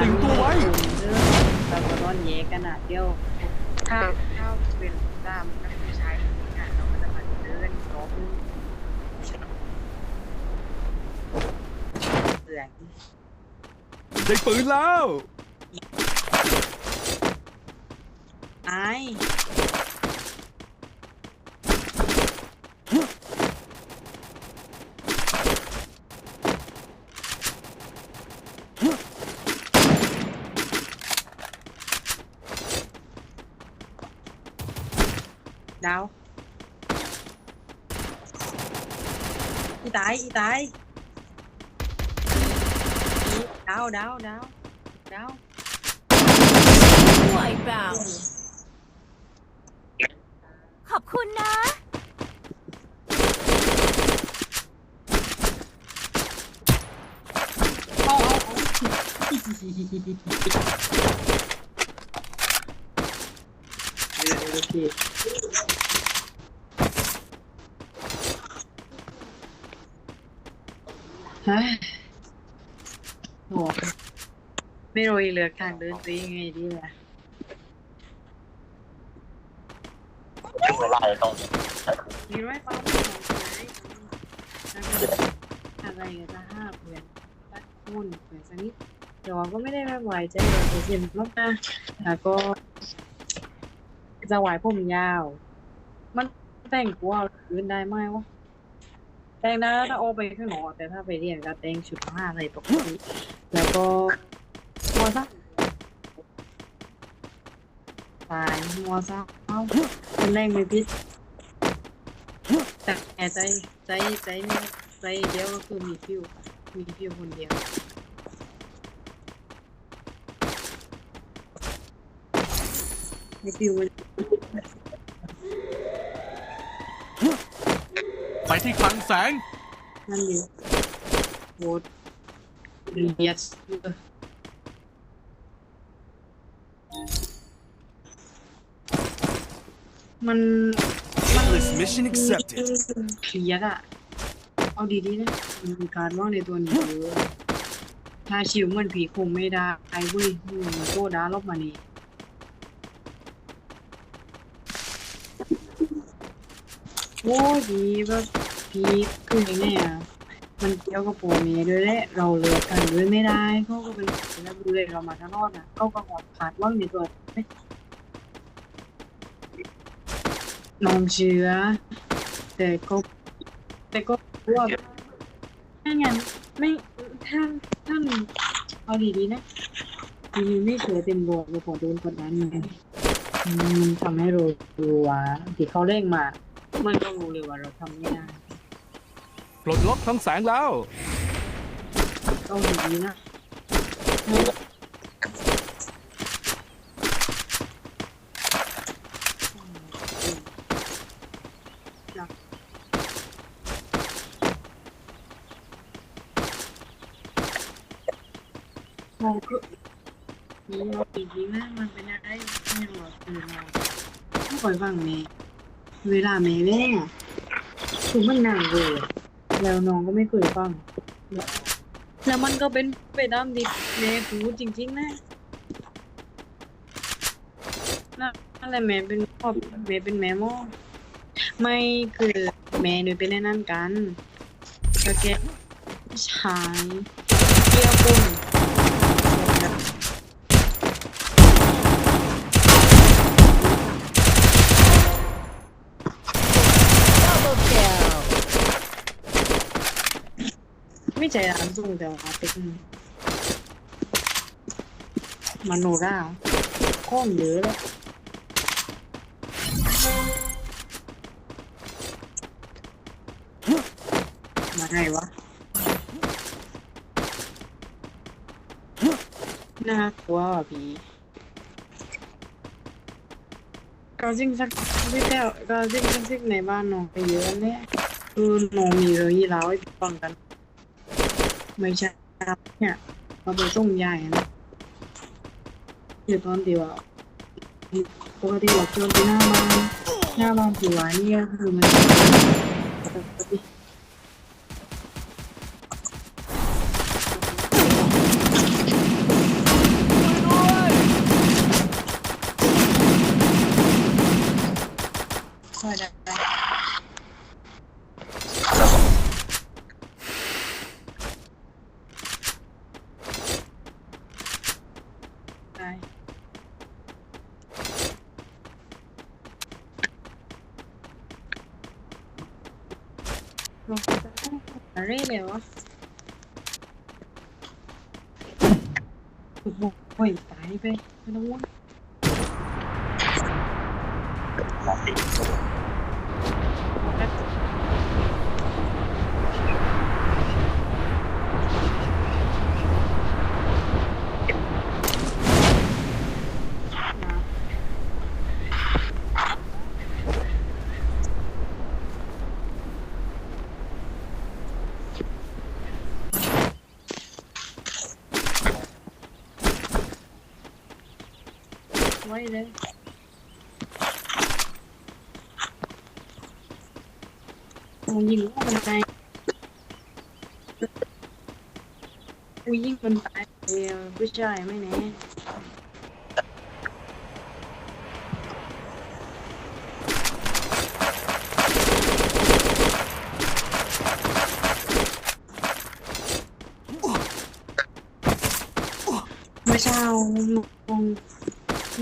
ตึงตัวไว้เราก็ร้อนแยกกันอะเดียวถ้าถ้าเป็นตามนักผู้ชายคนนี้อะเราก็จะมาเดินรอบเสื่องได้ปืนแล้วอ ดาว อีตาย อีตายอีดาวดาวดาวดาว Wipe out ขอบคุณนะ เอาเอาเอาเดี๋ยวเดี๋ยวเดี๋ยว ฮะโอ้ไม่รู้อีเหลือทางเดินไปยังไงดีล่ะถึงเวลาตรงนี้มีไรเปล่าอะไรกันจะห้าเพื่อนตัดหุ้นเพื่อนสักนิดเดี๋ยวก็ไม่ได้ไม่ไหวใจเลยเย็นมากนะแล้วก็จะไหวผมยาว มันแต่งตัวคืนได้ไหมวะ แต่งได้ถ้าโอไปข้างนอกแต่ถ้าไปเรียนก็แต่งชุดผ้าอะไรปกติแล้วก็มัวซักตายมัวซักเอ้าคนแรกไม่พิษแต่ใจใจใจเนี่ยใจเดียวก็คือมีฟิวมีฟิวคนเดียวมีฟิวมัน ไปที่คลังแสง นั่นอยู่โหวตเรียสมัน มัน List mission accepted เครียดอะเอาดีๆนะมันมีการว่างในตัวนี้เยอะถ้าชิวเหมือนผีคงไม่ได้เว้ยมันโคด้ารอบมานี่ โอ้ยผีแบบผีคือยังไงอะมันเกี่ยวกับโปรเมด้วยแหละเราเลือกกันด้วยไม่ได้เขาก็เป็นแล้วดูเลยเรามาทั้งรอดนะเขาก็หอดขาดว่างในตัวน้องเชื้อ แต่ก็แต่ก็ว่าไม่งั้นไม่ถ้าถ้ามันเอาดีๆนะทีไม่เชื่อเต็มโลกเราขอโดนกดดันไงอืมมันทำให้เรารู้ว่าที่เขาเร่งมา มันก็รู้เลยว่าเราทำไม่ได้ ปลดล็อกคลังแสงแล้วเอาดีๆนะเราก็นี่เราดีๆนะมันเป็นอะไรไม่รู้ว่าคือเราไม่ค่อยฟังแม่ เวลาแม่เล่อะคือมันนานเลยแล้วน้องก็ไม่เคยฟัง แล้วมันก็เป็นไปตามที่แม่พูดจริงๆนะนั่นนั่นแหละแม่เป็นพ่อแม่เป็นแม่มอไม่คือแม่หนูเป็นไอ้นั่นกันก็แกชายเกี่ยวกุ่น ใช่ร้านส่งแต่ว่าเป็นมโนราข้องเยอะแล้วมาไงวะน่ากลัวพี่ก็จริงสักไม่แต่ก็จริงสักสิ่งในบ้านน้องไปเยอะเนี่ยคือน้องมีเลยยี่แล้วให้ฟังกัน ไม่ใช่เนี่ยเราไปส่งยายนะเดี๋ยวตอนเดียวปกติเราเจอที่หน้าบ้านหน้าบ้านผีหวานเนี่ยคือมันปกติ ลอง อะไรเลยวะโอ้โหโอ้ยตายไปไม่ต้องวุ่น ลาติ นะ ไว้เลยโอ้ยิงมันตายกูยิงมันตายเดียวผู้ชายไม่แน่ เมื่อเช้า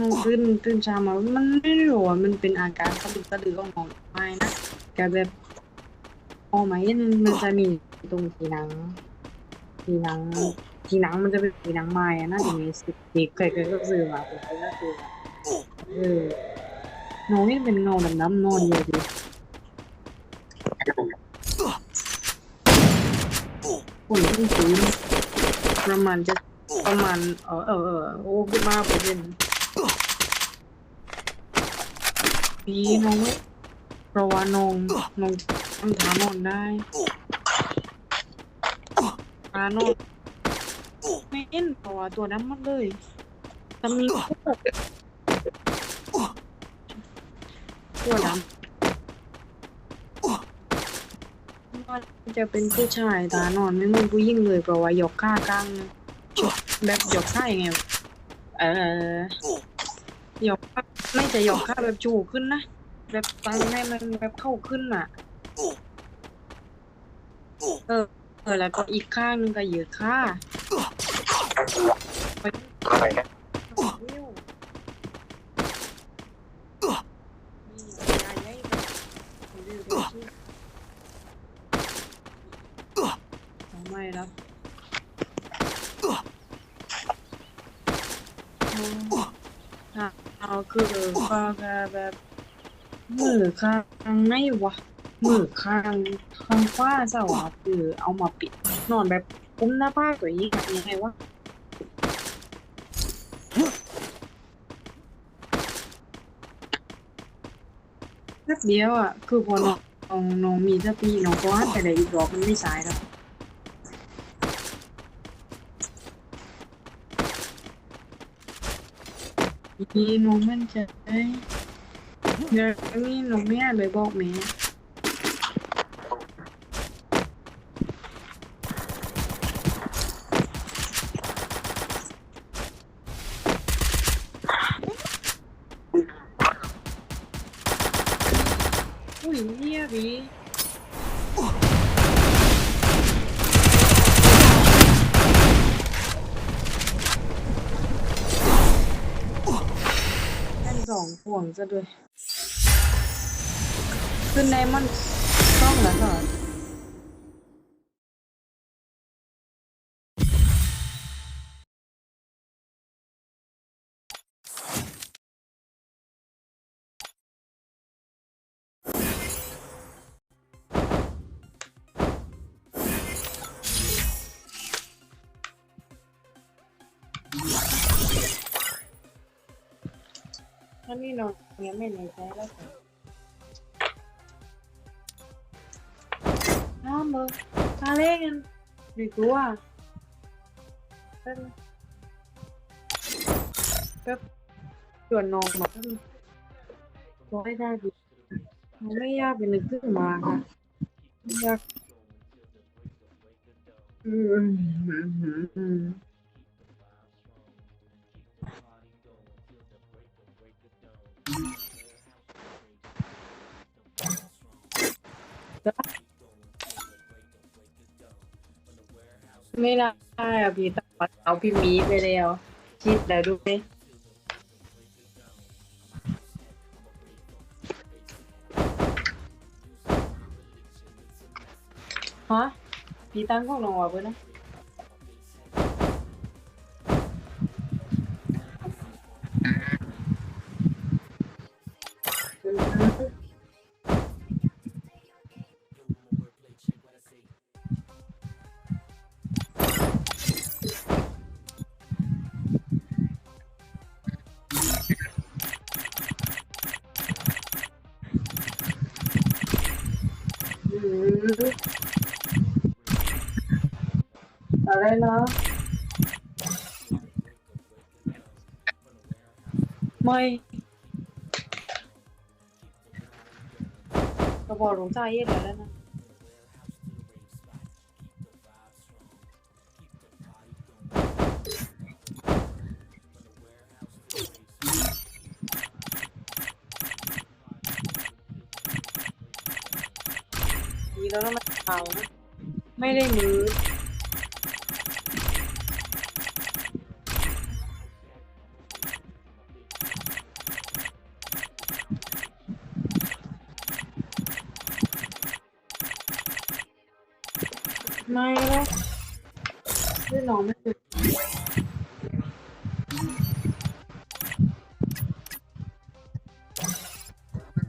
นง ตื่นตื่นเช้ามา มันไม่รู้ว่ามันเป็นอาการสะดุกสะดือของน้อไม่นะแกแบบพอไหมมันจะมีตรงทีหนัง ทีหนัง ทีหนังมันจะเป็นทีหนังไม้นะอย่างนี้สิเด็กเคยเคยก็ซื้อมาผมเคยก็ซื้อมาเออน้องนี่เป็นเงาดำๆนอนอยู่ดิคนที่ซื้อประมาณจะประมาณเออเออเออโอ้ขึ้นมาเปอร์เซ็นต์ ปีน้องเพราะว่าน้องน้องทำทานอนได้ทานอนไม่เห็นเพราะว่าตัวดำหมดเลยจะมีตัวดำว่าจะเป็นผู้ชายตานอนไม่มือนผู้หญิงเลยเพราะว่ายกข้ากลางนะแบบหยอกข้ายังไงเออหยอกข้า ไม่จะหยอกข้าแบบจู่ขึ้นนะ แบบตั้งให้มันแบบเข้าขึ้นอะ เออ เออแล้วก็อีกข้างนึงก็เหยือข้าไปอะไรนะ นิ้วนี่ยายใหญ่ไปดื้อไปขี้ทำไมล่ะ อะเอาคือก็ แบบมือข้างไหนวะมือข้างข้างขวาซะวะคือเอามาปิด นอนแบบกุมหน้าผากตัวเองอะยังไงวะแป๊บเดียวอะ คือพอน้องน้องน้องมีสติน้องก็หันไปได้อีกรอบมันไม่สายแล้วนี่หนูมั่นใจ เดี๋ยวนี้หนูไม่อยากเลยบอกแม่อุ้ยเฮียบีแค่สองห่วงซะด้วย ขึ้นในมันต้องแล้วเหรอถ้านี่เรายังไม่ในใจแล้วค่ะ น้ามาเล่กันดีกว่าเป็นก็ส่วนนองมาก็ไม่ได้ดีมันไม่ยากเป็นนึกขึ้นมาค่ะยากอืมอืมอืม ไม่ได้อะพี่ต้องเอาพี่มีไปแล้วคิดแล้วดูไหมฮะพี่ตั้งของน้องว่ะเพื่อนนะ อะไรนะไม่กระบอกหลวงใจเย็นแล้วนะมีแล้วมันขาไม่ได้มือ ไม่แล้วด้วยน้องไม่เป็น